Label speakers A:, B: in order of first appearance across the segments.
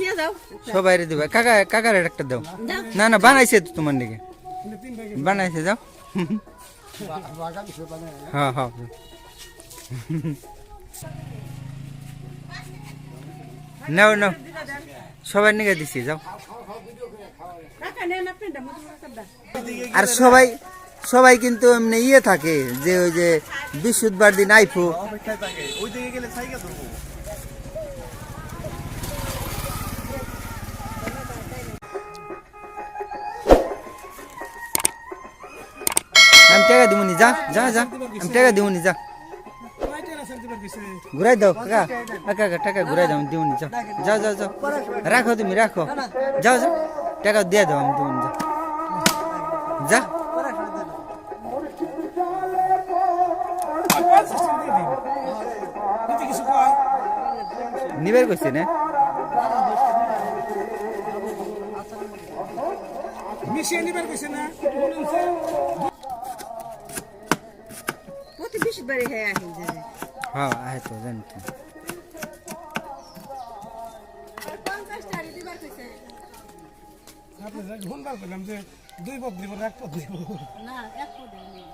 A: নিয়ে
B: সবাই দিবা। কাকা কাকার একটা দাও। না না বানাইছে তো তোমার দিকে। বানাইছে যাও। হ্যাঁ হ্যাঁ। নাও নাও। সবাই নিকে দিছি যাও। আর সবাই সবাই কিন্তু এমনি ইয়ে থাকে যে ওই যে বৃহস্পতিবার দিন আইফু।
C: ওই দিকে গেলে
B: আমি টাকা দিবনি যা যা যা। আমি টাকা দিবনি যা। ঘুরাই দাও, কাকা। কাকা টাকা ঘুরাই দাও, আমি দিবনি যাও যাও যাও যাও রাখো তুমি, রাখো। যাও যাও টাকা দিয়ে দাও, আমি দিবনি যাও যা। নিবের কইছে, না?
C: মিশিয়ে নিবার কইছে, না?
B: আয় তো জানি তো।
C: আপনি শুনবার পেলাম যে দুই পথ দিব এক পথ দিব
A: না এক ফুটে নেই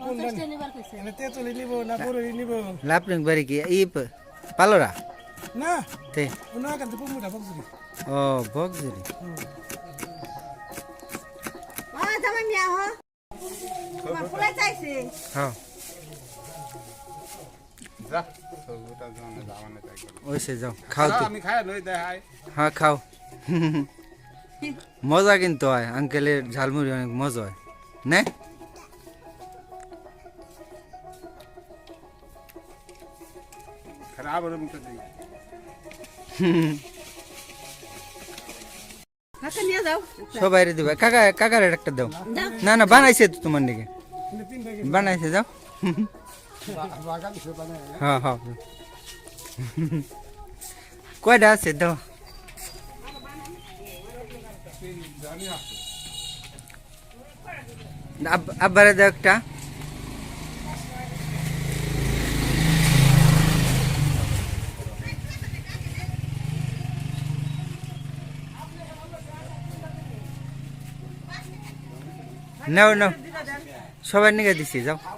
C: কোনটা
A: নিবার কইছে।
C: মানে তেঁতুলি নিব না বড়ি নিব।
B: লাপলিং বাড়ি কি? প- পালোরা?
C: না।
B: তে।
C: না কাছে পুমুটা বকজুরি।
B: ও বকজুরি।
A: ও জামাই মিয়া হ। তোমার ফুলাই চাইছে।
B: হ্যাঁ ওইসে যাও খাও তো
C: আমি খাই লই দেখাই
B: হ্যাঁ খাও মজা কিন্তু হয় আঙ্কেলের ঝালমুড়ি অনেক মজা হয় নে
C: খারাপ হলে মুখে দিই
A: কাকা নিয়ে যাও
B: সবাই দিবা কাকা কাকার একটা দাও
A: দাও
B: না না বানাইছে তো তোমার দিকে
C: তিন ব্যাগে
B: বানাইছে যাও কয়টা আছে দাও। আব- আব্বারে দাও একটা। নাও নাও। সবাই নিকে দিছি যাও।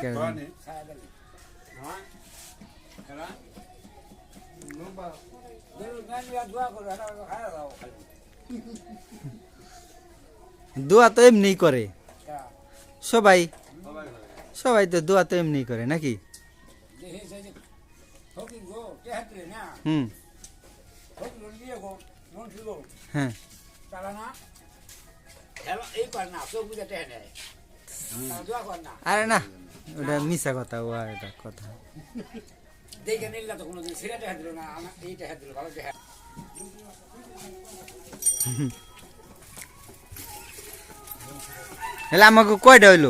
B: কে- দোয়া তো এমনি করে। সবাই। সবাই তো দোয়া তো এমনি করে নাকি? হুম। হ্যাঁ। আরে না ওটা মিশা কথা ও এটা কথা।
D: দেখে নিলে তো কোনোদিন সেটা দেখা দিল না আমার এইটা দেখা দিল ভালো দেখা
B: তাহলে আমাকে কয়টা হইল?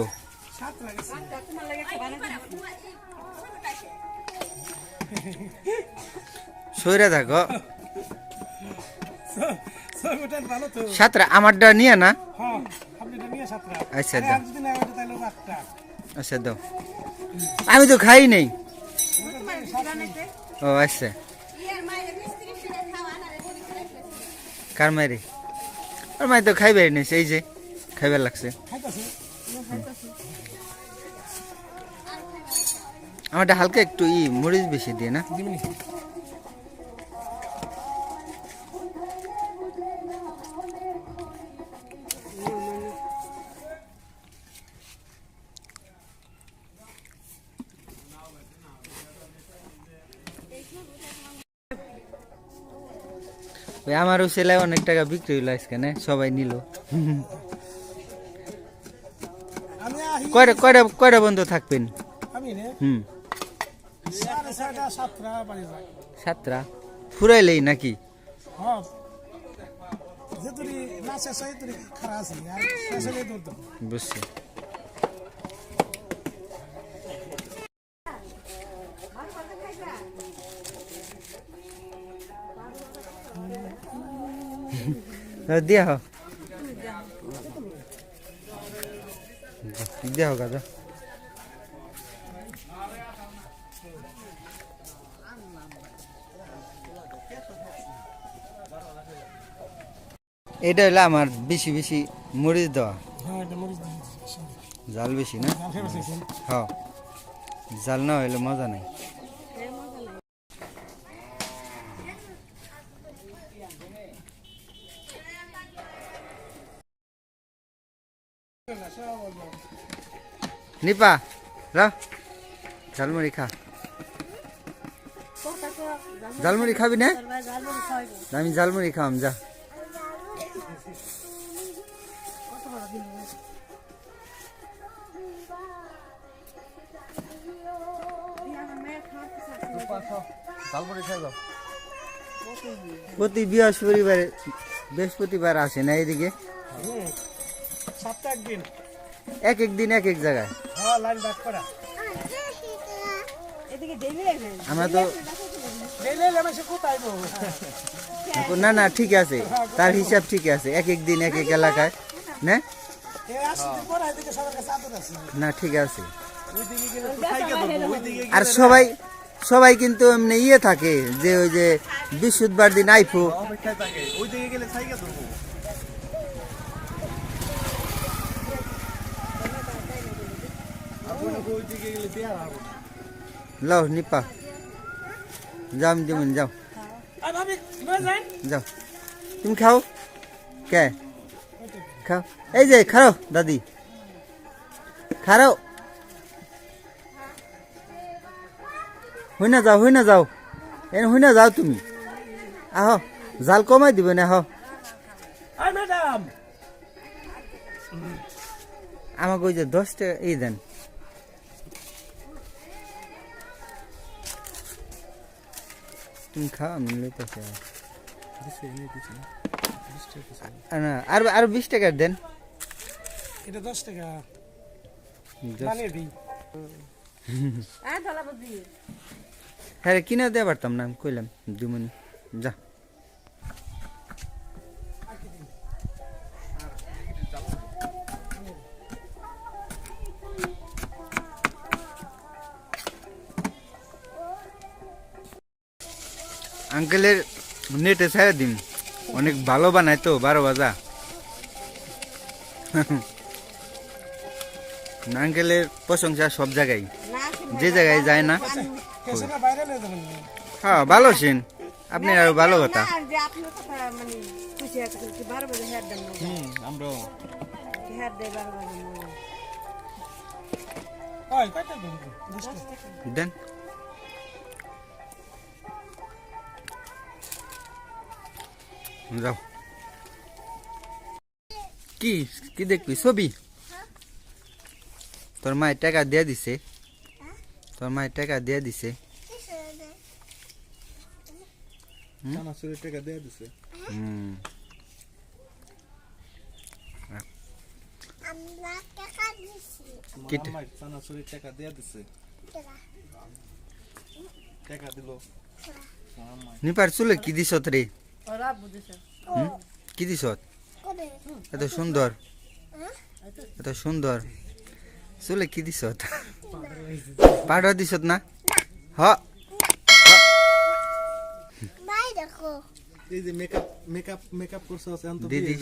B: সইরা থাকো।
C: সবটাই ভালো তো।
B: সাতটা আমারটা নিয়ে না? আচ্ছা দাও।
C: না
B: আচ্ছা দাও। আমি তো খাই নেই। ও আচ্ছা। কার মারি আর মাই তো খাইবে নেই এই যে খাইবার লাগছে। আমারটা হালকা একটু ই মরিচ বেশি দিয়ে না? ওই আমারও সেলাই অনেক টাকা বিক্রি হইল আজকে না? সবাই নিল। কয়টা কয়টা কয়টা বন্ধু থাকবেন? হুম।
C: সাতটা
B: ফুরাইলেই নাকি?
C: হ্যাঁ যেতুরি না শেষ হয় তুই খারাপ আছে আর শেষ হলে তোর তো
B: বুঝছি দিয়া হো। দিয়া হোক দাদা এটা হলো আমার বেশি বেশি মরিচ দেওয়া।
C: হ্যাঁ।
B: জাল বেশি না? হ্যাঁ। জাল না হইলে মজা নাই। নিপা র ঝালমুড়ি খা। ঝালমুড়ি খাবি না? আমি ঝালমুড়ি খাওয়াম, যা। প্রতি বৃহস্পতিবারে বৃহস্পতিবার আসে না এদিকে
C: সপ্তাহ একদিন।
B: এক এক দিন এক এক জায়গায়।
C: হ্যাঁ লাইন বাক করা।
B: আমরা তো না না ঠিক আছে। তার হিসাব ঠিক আছে। এক এক দিন এক এক এলাকায়। না? না ঠিক আছে। আর সবাই সবাই কিন্তু এমনি ইয়ে থাকে যে ওই যে বৃহস্পতিবার দিন আইফো।
C: গেলে
B: লও নিপা যাও যেমন যাও
C: আর ভাবি
B: যাও তুমি খাও কে খাও এই যে খাও দাদি খাও হই না যাও হই না যাও এনে হই না যাও তুমি আহ জাল কমাই দিবে না আহ আমাকে ওই যে দশ টাকা এই দেন তুমি খাও আমি লইতেছি আর আর বিশ টাকার দেন।
C: এটা দশ টাকা।
B: হ্যাঁ কিনে দিয়ে পারতাম না আমি কইলাম। দুমনি যা। আঙ্কেলের নেটে ছেড়ে দিন অনেক ভালো বানায় তো বারো বাজা। আঙ্কেলের প্রশংসা সব জায়গায়। যে জায়গায় যায় না হ্যাঁ ভালো সিন। আপনি আরও ভালো কথা।
A: মানে দেন।
B: যাও। কি কি দেখবি? ছবি? তোর মায়ের টাকা দিয়ে দিছে। তোর মায়ের টাকা দিয়ে দিছে।
C: টাকা দিয়ে দিছে।
B: হুম।
E: টাকা দিছি।
C: দিয়ে দিছে
B: নিপার চুলে কি দিছত রে? কি দিছত
E: করে
B: এত সুন্দর। এত সুন্দর। চুলে কি দিছত পাউডার দিছত না? হ।
E: বাই দেখো।
C: এই যে মেকআপ মেকআপ মেকআপ করছে
B: দিদি